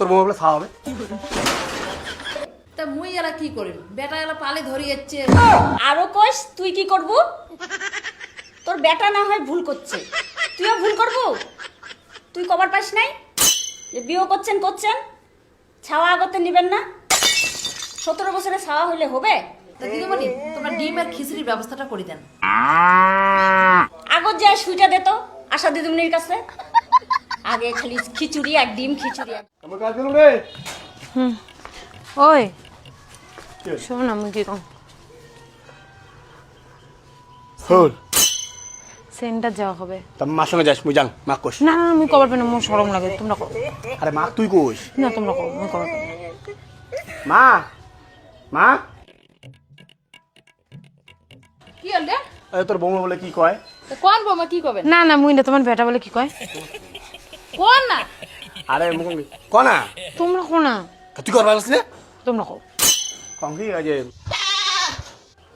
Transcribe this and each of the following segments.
তোর বউ বলে খাওয়া হবে। তা মুই এলা কি করিম? বেটা এলা পালে ধরি যাচ্ছে। আরও কইস তুই কি করবু? তোর বেটা না হয় ভুল করছে। তুইও ভুল করবু? তুই কবার পাস নাই? যে বিয়ে করছেন করছেন। ছাওয়া আগতে নিবেন না। সতেরো বছরে ছাওয়া হইলে হবে? তা দিদিমণি তোমরা ডিমের খিচুড়ির ব্যবস্থাটা করে দেন। আগত যায় সুইটা দে তো আশা দিদিমনির কাছে। আগে খালি খিচুড়ি আর ডিম খিচুড়ি আর আমার কাজ রে। ওই। কি? শোন আমি কি কম। হল সেন্টার যাওয়া হবে। তা মার সঙ্গে যাস মুই যাং মাক কোস না না আমি কবার পেন মোর সরম লাগে তোমরা করো আরে মা তুই কোস না তোমরা আমি কবার পেন মা মা। কি হল আরে তোর বৌমা বলে কি কয়? কোন বৌমা কি করবেন না না মুই না তোমার বেটা বলে কি কয়? কোন? আরে কনা? তোমরা কো না তুই করবার আসলে তোমরা কো। কম কি আছে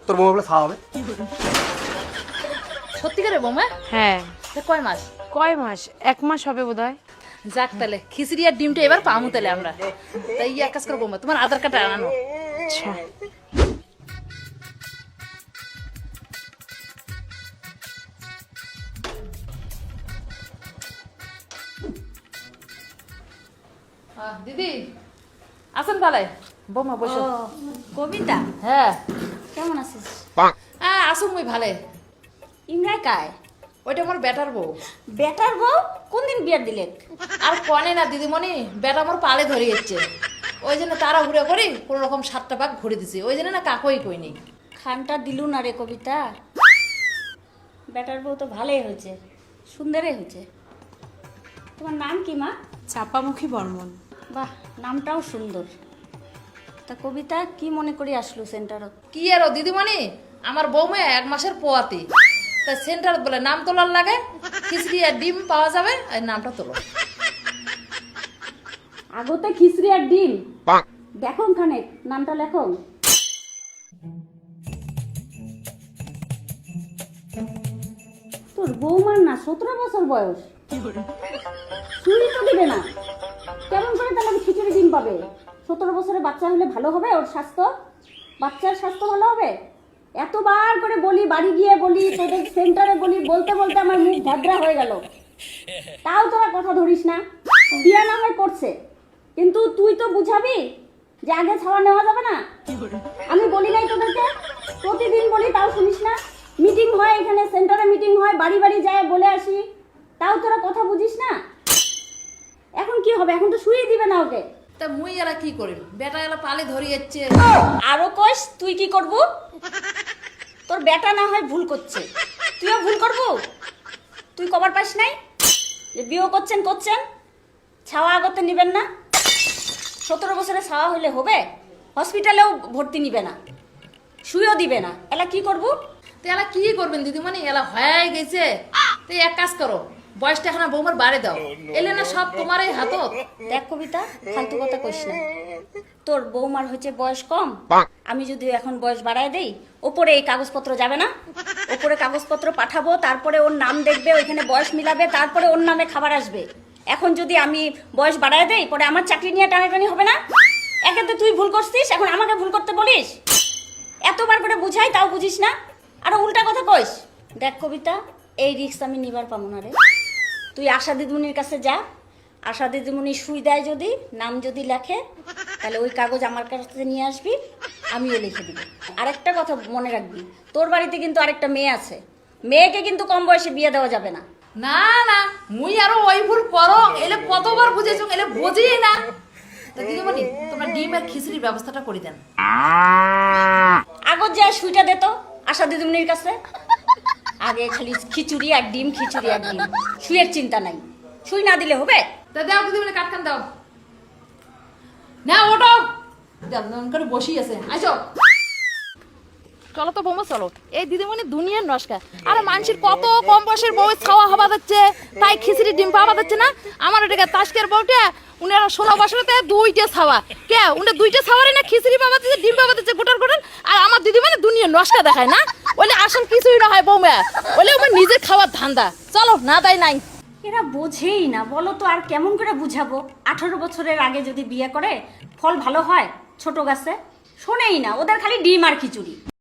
তোর বৌমা বলে খাওয়া হবে? সত্যিকারে বৌমা? হ্যাঁ। কয় মাস? কয় মাস? এক মাস হবে বোধ হয় যাক তাহলে খিচুড়ি আর ডিমটা এবার পামু তাহলে আমরা। তাই এক কাজ করো বৌমা তোমার আধার কার্ডটা আনানো আচ্ছা। দিদি আসেন পালাই বৌমা বসো। কবিতা? হ্যাঁ। কেমন আছিস? হ্যাঁ আসুন মুই ভালে। ইমরাই কায়? ওইটা আমার বেটার বউ। বেটার বউ? কোন দিন বিয়ার দিলে? আর কনে না দিদিমণি বেটা আমার পালে ধরে যাচ্ছে ওই জন্য তারা ঘুরে করি কোনো রকম সাতটা পাক ঘুরে দিছি। ওই জন্য না কাকই কইনি। খানটা দিলু না রে কবিতা। বেটার বউ তো ভালোই হয়েছে সুন্দরই হয়েছে। তোমার নাম কি মা? চাপামুখী বর্মন। বাহ নামটাও সুন্দর। তা কবিতা কি মনে করি আসলো সেন্টারত? কি আর ও দিদিমণি? আমার বৌমা এক মাসের পোয়াতে। তা সেন্টার বলে নাম তোলার লাগে? খিচড়ি আর ডিম পাওয়া যাবে? আর নামটা তোলো। আগতে খিচড়ি আর ডিম। দেখো খানে নামটা লেখো। তোর বৌমার না সতেরো বছর বয়স। শুনি তো দিবে না। কেমন করে তাহলে খিচুড়ি ডিম পাবে? সতেরো বছরের বাচ্চা হলে ভালো হবে ওর স্বাস্থ্য? বাচ্চার স্বাস্থ্য ভালো হবে? এতবার করে বলি বাড়ি গিয়ে বলি তোদের সেন্টারে বলি বলতে বলতে আমার মুখ ভাদ্রা হয়ে গেল। তাও তোরা কথা ধরিস না। বিয়া না হয় করছে। কিন্তু তুই তো বুঝাবি যে আগে ছাওয়া নেওয়া যাবে না? আমি বলি নাই তোদেরকে? প্রতিদিন বলি তাও শুনিস না। মিটিং হয় এখানে সেন্টারে মিটিং হয় বাড়ি বাড়ি যায় বলে আসি। তাও তোরা কথা বুঝিস না? এখন কি হবে? এখন তো শুয়ে দিবে না ওকে। তা মুই এলা কি করিম? বেটা এলা পালে ধরে যাচ্ছে। আরও কইস তুই কি করবু? তোর বেটা না হয় ভুল করছে। তুইও ভুল করবু? তুই কবার পাস নাই? যে বিয়ে করছেন করছেন। ছাওয়া আগতে নিবেন না। সতেরো বছরে ছাওয়া হইলে হবে। হসপিটালেও ভর্তি নিবে না। শুয়েও দিবে না। এলা কি করবু? তো এলা কি করবেন দিদিমণি? এলা হয়ে গেছে। তো এক কাজ করো। বয়সটা এখন বৌমার বাড়ি দাও। এলে না সব তোমারই হাতত। দেখ কবিতা ফালতু কথা কইস না। তোর বৌমার হচ্ছে বয়স কম। আমি যদি এখন বয়স বাড়ায় দেই ওপরে এই কাগজপত্র যাবে না। ওপরে কাগজপত্র পাঠাবো তারপরে ওর নাম দেখবে ওইখানে বয়স মিলাবে তারপরে ওর নামে খাবার আসবে। এখন যদি আমি বয়স বাড়ায় দেই পরে আমার চাকরি নিয়ে টানাটানি হবে না? একে তো তুই ভুল করছিস এখন আমাকে ভুল করতে বলিস? এতবার করে বুঝাই তাও বুঝিস না? আরও উল্টা কথা কইস। দেখ কবিতা এই রিস্ক আমি নিবার পাবো না রে। তুই আশা দিদিমণির কাছে যা। আশা দিদিমণি সুই দেয় যদি নাম যদি লেখে তাহলে ওই কাগজ আমার কাছে নিয়ে আসবি আমিও লিখে দিব। আরেকটা কথা মনে রাখবি তোর বাড়িতে কিন্তু আরেকটা মেয়ে আছে। মেয়েকে কিন্তু কম বয়সে বিয়ে দেওয়া যাবে না। না না মুই আরও ওই ভুল করো। এলে কতবার বুঝেছ এলে বুঝি না। তা দিদিমণি তোমরা ডিমের খিচুড়ির ব্যবস্থাটা করে দেন। আগত যা সুইটা দে তো আশা দিদিমণির কাছে। আগে খালি খিচুড়ি আর ডিম খিচুড়ি আর ডিম। শুয়ের চিন্তা নাই। সুই না দিলে হবে? তা দাও দিদিমণি কাটকান দাও। না ওটো দাম করে বসি আছে। আইসো। চলো তো বৌমা চলো। এই দিদিমণি দুনিয়ার নস্কা। আরে মানুষের কত কম বয়সের বউ খাওয়া হবা যাচ্ছে তাই খিচড়ি ডিম পাওয়া যাচ্ছে না। আমার এটাকে তাস্কের বউটা উনারা ষোলো বছরতে দুইটা ছাওয়া। কে উনি দুইটা ছাওয়ারে না খিচড়ি পাওয়া যাচ্ছে ডিম পাওয়া যাচ্ছে গোটার গোটার আর আমার দিদিমণি দুনিয়ার নস্কা দেখায় না? ওইলে আসল কিছুই না হয় বৌমা। বলে আমার নিজে খাওয়ার ধান্দা। চলো, না দাই নাই। এরা বোঝেই না, বলো তো আর কেমন করে বুঝাবো? আঠারো বছরের আগে যদি বিয়ে করে, ফল ভালো হয় ছোট গাছে? শোনেই না, ওদের খালি ডিম আর খিচুড়ি।